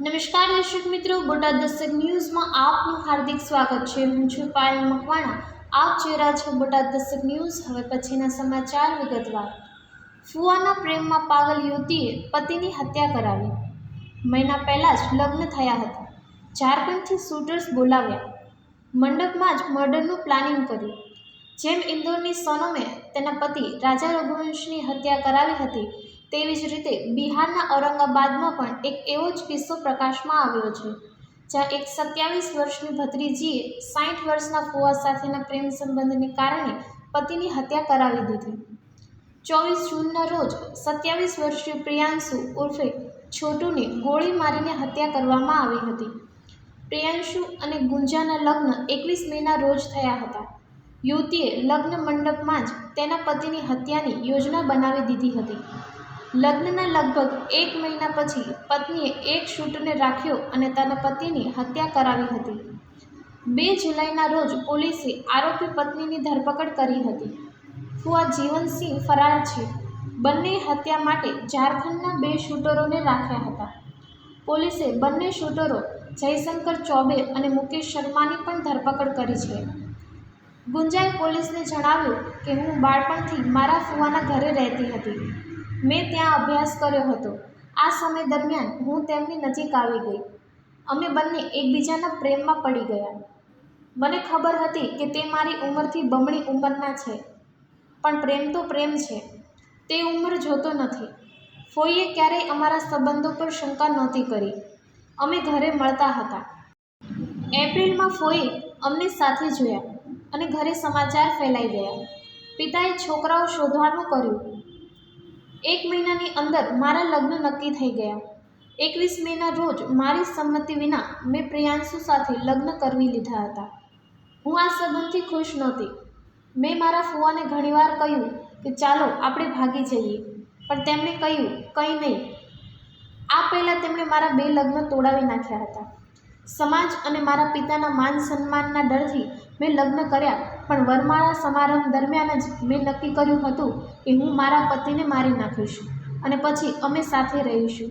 નમસ્કાર દર્શક મિત્રો, બોટાદ દસ્તક ન્યૂઝમાં આપનું હાર્દિક સ્વાગત છે. હું છું પાયલ મકવાણા. આપ જોઈ છો બોટાદ દસ્તક ન્યૂઝ. હવે પછીના સમાચાર વિગતવાર. ફુવાના પ્રેમમાં પાગલ યુવતીએ પતિની હત્યા કરાવી. મહિના પહેલાં જ લગ્ન થયા હતા. ઝારખંડથી શૂટર્સ બોલાવ્યા. મંડપમાં જ મર્ડરનું પ્લાનિંગ કર્યું. જેમ ઇન્દોરની સોનમે તેના પતિ રાજા રઘુવંશની હત્યા કરાવી હતી તેવી જ રીતે બિહારના ઔરંગાબાદમાં પણ એક એવો જ કિસ્સો પ્રકાશમાં આવ્યો છે, જ્યાં એક સત્યાવીસ વર્ષની ભત્રીજીએ સાઠ વર્ષના ફુવા સાથેના પ્રેમ સંબંધને કારણે પતિની હત્યા કરાવી દીધી. ચોવીસ જૂનના રોજ સત્યાવીસ વર્ષીય પ્રિયાંશુ ઉર્ફે છોટુને ગોળી મારીને હત્યા કરવામાં આવી હતી. પ્રિયાંશુ અને ગુંજાના લગ્ન એકવીસ મેના રોજ થયા હતા. યુવતીએ લગ્ન મંડપમાં જ તેના પતિની હત્યાની યોજના બનાવી દીધી હતી. લગ્નના લગભગ એક મહિના પછી પત્નીએ એક શૂટને રાખ્યો અને તેના પતિની હત્યા કરાવી હતી. બે જુલાઈના રોજ પોલીસે આરોપી પત્નીની ધરપકડ કરી હતી. ફુઆ જીવનસિંહ ફરાર છે. બંને હત્યા માટે ઝારખંડના બે શૂટરોને રાખ્યા હતા. પોલીસે બંને શૂટરો જયશંકર ચૌબે અને મુકેશ શર્માની પણ ધરપકડ કરી છે. ગુંજાએ પોલીસને જણાવ્યું કે હું બાળપણથી મારા ફુવાના ઘરે રહેતી હતી. મેં ત્યાં અભ્યાસ કર્યો હતો. આ સમય દરમિયાન હું તેમની નજીક આવી ગઈ. અમે બંને એકબીજાના પ્રેમમાં પડી ગયા. મને ખબર હતી કે તે મારી ઉંમરથી બમણી ઉંમરના છે, પણ પ્રેમ તો પ્રેમ છે. તે ઉંમર જોતો નથી. ફોઈએ ક્યારેય અમારા સંબંધો પર શંકા નહોતી કરી. અમે ઘરે મળતા હતા. એપ્રિલમાં ફોઈએ અમને સાથે જોયા અને ઘરે સમાચાર ફેલાઈ ગયા. પિતાએ છોકરાઓ શોધવાનું કર્યું. એક મહિનાની અંદર મારા લગ્ન નક્કી થઈ ગયા. એકવીસ મેના રોજ મારી સંમતિ વિના મેં પ્રિયાંશુ સાથે લગ્ન કરવી લીધા હતા. હું આ સંબંધથી ખુશ નહોતી. મેં મારા ફુવાને ઘણીવાર કહ્યું કે ચાલો આપણે ભાગી જઈએ. પણ તેમણે કહ્યું, કંઈ નહીં. આ પહેલાં તેમણે મારા બે લગ્ન તોડાવી નાખ્યા હતા. સમાજ અને મારા પિતાના માન સન્માનના ડરથી મેં લગ્ન કર્યા, પણ વરમાળા સમારંભ દરમિયાન જ મેં નક્કી કર્યું હતું કે હું મારા પતિને મારી નાખીશું અને પછી અમે સાથે રહીશું.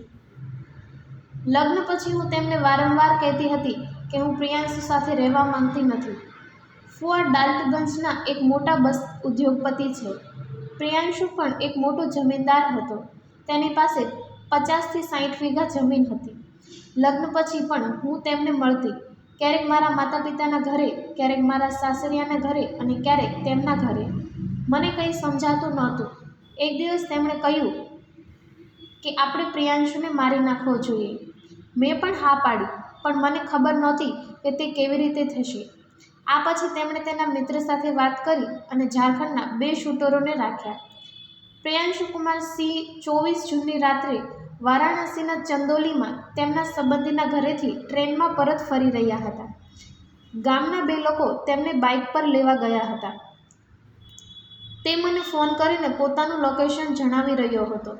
લગ્ન પછી હું તેમને વારંવાર કહેતી હતી કે હું પ્રિયાંશુ સાથે રહેવા માંગતી નથી. ફુઆ ડાલ્ટગંજના એક મોટા બસ ઉદ્યોગપતિ છે. પ્રિયાંશુ પણ એક મોટો જમીનદાર હતો. તેની પાસે પચાસથી સાઠ વીઘા જમીન હતી. લગ્ન પછી પણ હું તેમને મળતી. ક્યારેક મારા માતા પિતાના ઘરે, ક્યારેક મારા સાસરિયાના ઘરે અને ક્યારેક તેમના ઘરે. મને કંઈ સમજાતું નહોતું. એક દિવસ તેમણે કહ્યું કે, આપણે પ્રિયાંશુને મારી નાખવો જોઈએ. મેં પણ હા પાડી, પણ મને ખબર નહોતી કે તે કેવી રીતે થશે. આ પછી તેમણે તેના મિત્ર સાથે વાત કરી અને ઝારખંડના બે શૂટરોને રાખ્યા. પ્રિયાંશુ કુમાર સિંહ ચોવીસ જૂનની રાત્રે વારાણસીના ચંદોલીમાં તેમના સંબંધીના ઘરેથી ટ્રેનમાં પરત ફરી રહ્યા હતા. ગામના બે લોકો તેમને બાઇક પર લેવા ગયા હતા. તે મને ફોન કરીને પોતાનું લોકેશન જણાવી રહ્યો હતો.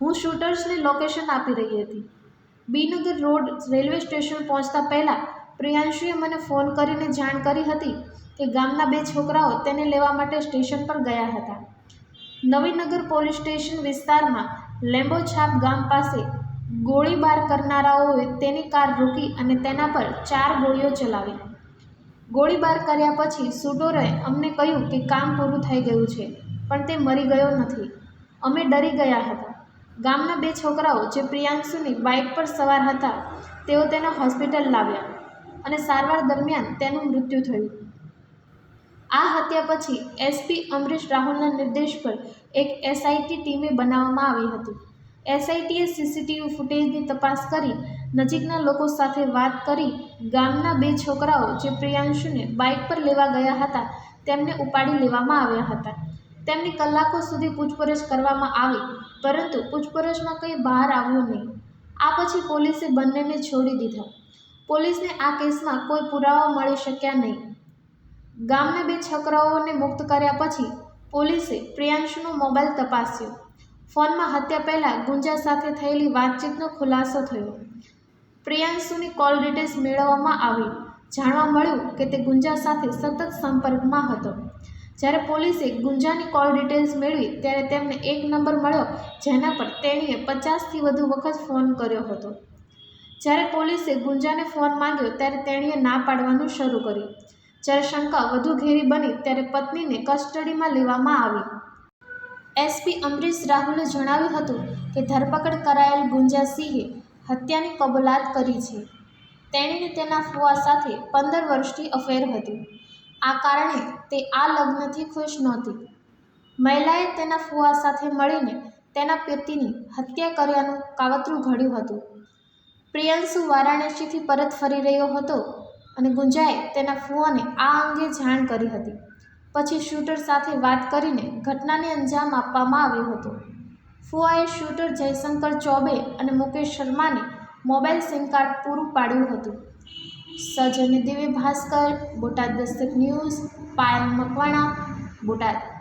હું શૂટર્સને લોકેશન આપી રહી હતી. બીનગર રોડ રેલવે સ્ટેશન પહોંચતા પહેલાં પ્રિયાંશુએ મને ફોન કરીને જાણ કરી હતી કે ગામના બે છોકરાઓ તેને લેવા માટે સ્ટેશન પર ગયા હતા. નવીનગર પોલીસ સ્ટેશન વિસ્તારમાં લેમ્બોછાપ ગામ પાસે ગોળીબાર કરનારાઓએ તેની કાર રોકી અને તેના પર ચાર ગોળીઓ ચલાવી. ગોળીબાર કર્યા પછી શૂટરોએ અમને કહ્યું કે કામ પૂરું થઈ ગયું છે, પણ તે મરી ગયો નથી. અમે ડરી ગયા હતા. ગામના બે છોકરાઓ જે પ્રિયાંશુની બાઇક પર સવાર હતા, તેઓ તેને હોસ્પિટલ લાવ્યા અને સારવાર દરમિયાન તેનું મૃત્યુ થયું. આ હત્યા પછી એસપી અમરીશ રાહુલના નિર્દેશ પર એક એસઆઈટી ટીમે બનાવવામાં આવી હતી. એસઆઈટીએ સીસીટીવી ફૂટેજની તપાસ કરી, નજીકના લોકો સાથે વાત કરી, ગામના બે છોકરાઓ જે પ્રિયાંશુને બાઇક પર લેવા ગયા હતા, તેમને ઉપાડી લેવામાં આવ્યા હતા. તેમની કલાકો સુધી પૂછપરછ કરવામાં આવી, પરંતુ પૂછપરછમાં કંઈ બહાર આવ્યું નહીં. આ પછી પોલીસે બંનેને છોડી દીધા. પોલીસને આ કેસમાં કોઈ પુરાવા મળી શક્યા નહીં. ગામના બે છોકરાઓને મુક્ત કર્યા પછી પોલીસે પ્રિયાંશુનો મોબાઈલ તપાસ્યો. ફોનમાં હત્યા પહેલાં ગુંજા સાથે થયેલી વાતચીતનો ખુલાસો થયો. પ્રિયાંશુની કોલ ડિટેલ્સ મેળવવામાં આવી. જાણવા મળ્યું કે તે ગુંજા સાથે સતત સંપર્કમાં હતો. જ્યારે પોલીસે ગુંજાની કોલ ડિટેલ્સ મેળવી, ત્યારે તેમને એક નંબર મળ્યો, જેના પર તેણીએ પચાસથી વધુ વખત ફોન કર્યો હતો. જ્યારે પોલીસે ગુંજાને ફોન માંગ્યો, ત્યારે તેણીએ ના પાડવાનું શરૂ કર્યું. જ્યારે શંકા વધુ ઘેરી બની ત્યારે પત્નીને કસ્ટડીમાં લેવામાં આવી. એસપી અમરીશ રાહુલે જણાવ્યું હતું કે ધરપકડ કરાયેલ ગુંજા સિંહે હત્યાની કબૂલાત કરી છે. તેણીને તેના ફુવા સાથે પંદર વર્ષથી અફેર હતી. આ કારણે તે આ લગ્નથી ખુશ નહોતી. મહિલાએ તેના ફુવા સાથે મળીને તેના પતિની હત્યા કર્યાનું કાવતરું ઘડ્યું હતું. પ્રિયંશુ વારાણસીથી પરત ફરી રહ્યો હતો અને ગુંજાએ તેના ફુવાને આ અંગે જાણ કરી હતી. પછી શૂટર સાથે વાત કરીને ઘટનાને અંજામ આપવામાં આવ્યો હતો. ફુવાએ શૂટર જયશંકર ચૌબે અને મુકેશ શર્માને મોબાઈલ સિમ કાર્ડ પૂરું પાડ્યું હતું. સજન દિવ્ય ભાસ્કર, બોટાદ દસ્તક ન્યૂઝ, પાયલ મકવાણા, બોટાદ.